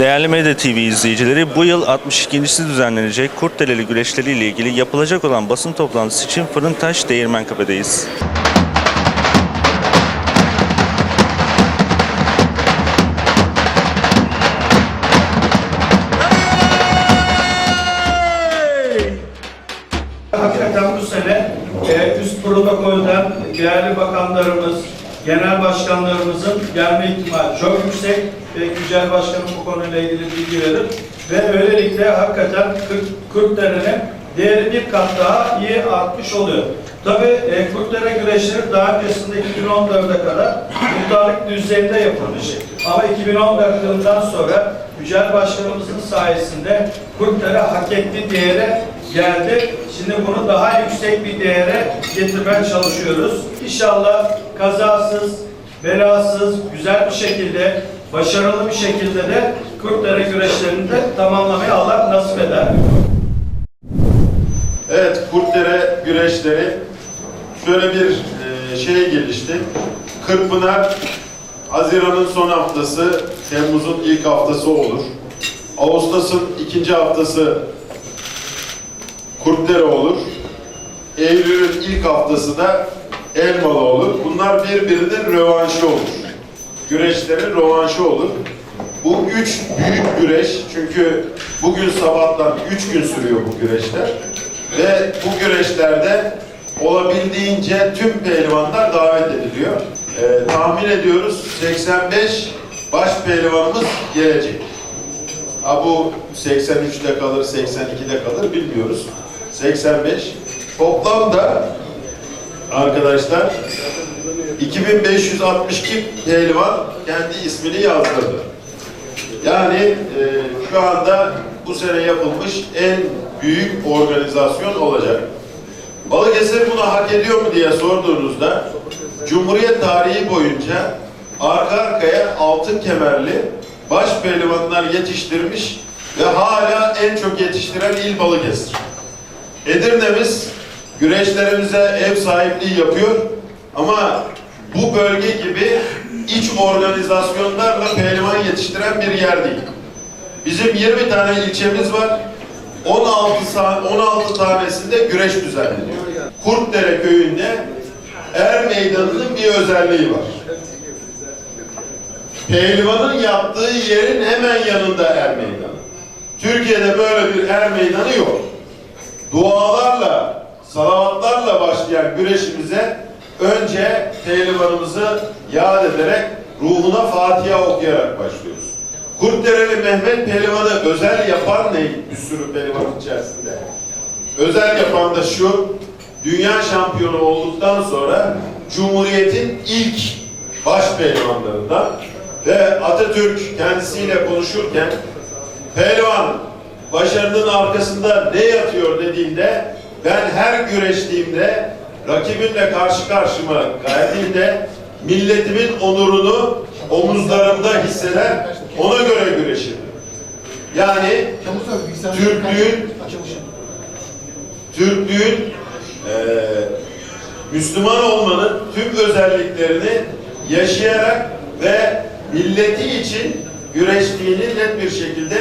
Değerli Medya TV izleyicileri, bu yıl 62.si düzenlenecek Kurtdeleli güreşleri ile ilgili yapılacak olan basın toplantısı için Fırıntaş Değirmenkapı'dayız. Hakikaten bu sene e, üst protokolden değerli bakanlarımız, genel başkanlarımızın gelme ihtimali çok yüksek ve Yücel Başkanım bu konuyla ilgili bilgi verir. Ve böylelikle hakikaten Kürt, Kürtlerin değeri bir kat daha iyi artmış oluyor. Tabii e, Kürtlere güreşleri daha öncesinde 2014'e kadar muhtarlık düzeyinde yapılmış. Ama 2014 yılından sonra Yücel Başkanımızın sayesinde Kürtlere hak ettiği değere geldi. Şimdi bunu daha yüksek bir değere getirmeye çalışıyoruz. İnşallah kazasız, belasız, güzel bir şekilde, başarılı bir şekilde de Kürtlere güreşlerini de tamamlamayı Allah nasip eder. Evet, Kurtlere güreşleri şöyle bir e, şeye gelişti. Kırkpınar Haziran'ın son haftası, Temmuz'un ilk haftası olur. Ağustos'un ikinci haftası Kurtlere olur. Eylül'ün ilk haftası da Elmalı olur. Bunlar birbirinin rövanşı olur. Güreşlerin rövanşı olur. Bu üç büyük güreş, çünkü bugün sabahtan üç gün sürüyor bu güreşler. Ve bu güreşlerde olabildiğince tüm pehlivanlar davet ediliyor. Ee, tahmin ediyoruz 85 baş pehlivanımız gelecek. Ha bu 83'te kalır, 82'de kalır bilmiyoruz. 85. Toplamda arkadaşlar 2562 pehlivan kendi ismini yazdırdı. Yani e, şu anda bu sene yapılmış en büyük organizasyon olacak. Balıkesir bunu hak ediyor mu diye sorduğunuzda Cumhuriyet tarihi boyunca arka arkaya altın kemerli baş pehlivanlar yetiştirmiş ve hala en çok yetiştiren il Balıkesir. Edirne'miz güreşlerimize ev sahipliği yapıyor ama bu bölge gibi iç organizasyonlarla pehlivan yetiştiren bir yer değil. Bizim 20 tane ilçemiz var. 16, sa- 16 tanesinde güreş düzenleniyor. Kurtdere köyünde Er Meydanı'nın bir özelliği var. Pehlivanın yaptığı yerin hemen yanında Er Meydanı. Türkiye'de böyle bir Er Meydanı yok. Dualarla, salavatlarla başlayan güreşimize önce pehlivanımızı yad ederek ruhuna Fatiha okuyarak başlıyoruz. Kurtdereli Mehmet Pehlivan'ı özel yapan ne? Bir sürü pehlivan içerisinde. Özel yapan da şu, dünya şampiyonu olduktan sonra Cumhuriyet'in ilk baş pehlivanlarından ve Atatürk kendisiyle konuşurken pehlivan başarının arkasında ne yatıyor dediğinde ben her güreştiğimde rakibimle karşı karşıma geldiğimde milletimin onurunu omuzlarımda hisseder ona göre güreşirdim. Yani Türklüğün Türklüğün eee, Müslüman olmanın tüm özelliklerini yaşayarak ve milleti için güreştiğini net bir şekilde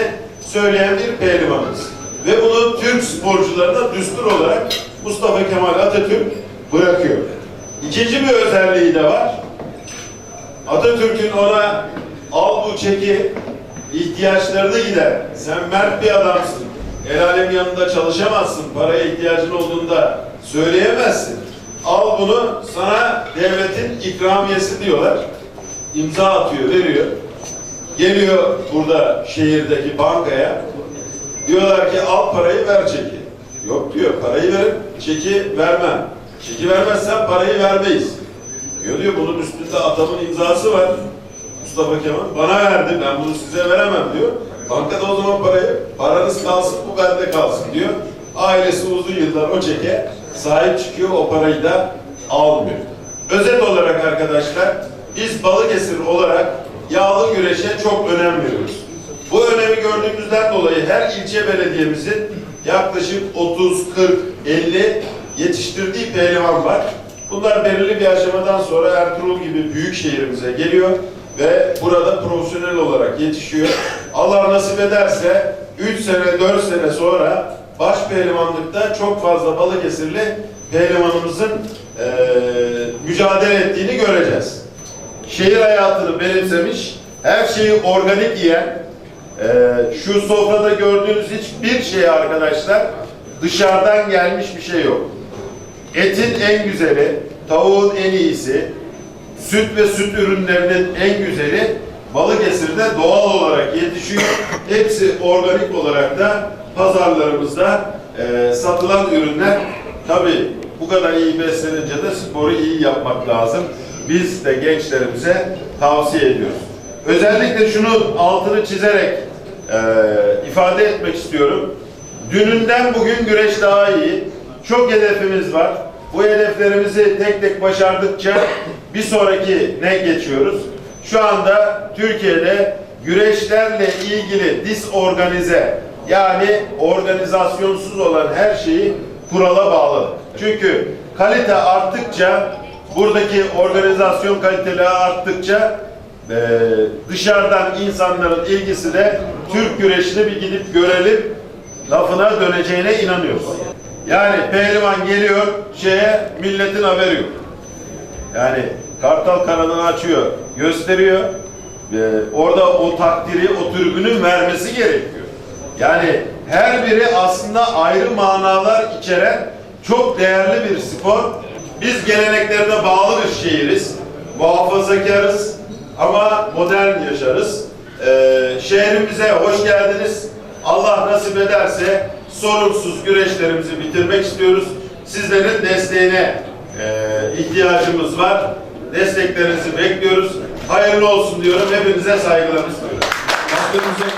söyleyen bir pehlivanız. Ve bunu Türk sporcularına düstur olarak Mustafa Kemal Atatürk bırakıyor. İkinci bir özelliği de var. Atatürk'ün ona al bu çeki ihtiyaçlarını gider. Sen mert bir adamsın. El alem yanında çalışamazsın. Paraya ihtiyacın olduğunda söyleyemezsin. Al bunu sana devletin ikramiyesi diyorlar. İmza atıyor, veriyor. Geliyor burada şehirdeki bankaya. Diyorlar ki al parayı ver çeki. Yok diyor parayı verin, çeki vermem. Çeki vermezsen parayı vermeyiz. Diyor diyor bunun üstünde atamın imzası var. Mustafa Kemal bana verdi ben bunu size veremem diyor. Bankada o zaman parayı paranız kalsın bu bende kalsın diyor. Ailesi uzun yıllar o çeke sahip çıkıyor o parayı da almıyor. Özet olarak arkadaşlar biz Balıkesir olarak yağlı güreşe çok önem veriyoruz. Bu önemi gördüğümüzden dolayı her ilçe belediyemizin yaklaşık 30, 40, 50 yetiştirdiği pehlivan var. Bunlar belirli bir aşamadan sonra Ertuğrul gibi büyük şehrimize geliyor ve burada profesyonel olarak yetişiyor. Allah nasip ederse 3 sene 4 sene sonra baş pehlivanlıkta çok fazla Balıkesirli pehlivanımızın eee mücadele ettiğini göreceğiz. Şehir hayatını benimsemiş, her şeyi organik yiyen, eee, şu sofrada gördüğünüz hiçbir şey arkadaşlar dışarıdan gelmiş bir şey yok. Etin en güzeli, tavuğun en iyisi, süt ve süt ürünlerinin en güzeli Balıkesir'de doğal olarak yetişiyor. Hepsi organik olarak da pazarlarımızda eee, satılan ürünler. Tabii bu kadar iyi beslenince de sporu iyi yapmak lazım. Biz de gençlerimize tavsiye ediyoruz. Özellikle şunu altını çizerek eee, ifade etmek istiyorum. Dününden bugün güreş daha iyi. Çok hedefimiz var. Bu hedeflerimizi tek tek başardıkça bir sonraki ne geçiyoruz? Şu anda Türkiye'de güreşlerle ilgili disorganize yani organizasyonsuz olan her şeyi kurala bağlı. Çünkü kalite arttıkça buradaki organizasyon kaliteleri arttıkça eee, dışarıdan insanların ilgisi de Türk güreşini bir gidip görelim lafına döneceğine inanıyoruz. Yani pehlivan geliyor şeye milletin haberi yok. Yani kartal kanadını açıyor, gösteriyor. Ee, orada o takdiri, o tribünün vermesi gerekiyor. Yani her biri aslında ayrı manalar içeren çok değerli bir spor. Biz geleneklerine bağlı bir şehiriz. Muhafazakarız ama modern yaşarız. Ee, şehrimize hoş geldiniz. Allah nasip ederse sorunsuz güreşlerimizi bitirmek istiyoruz. Sizlerin desteğine e, ihtiyacımız var. Desteklerinizi bekliyoruz. Hayırlı olsun diyorum. Hepinize saygılarımı. Başkanımıza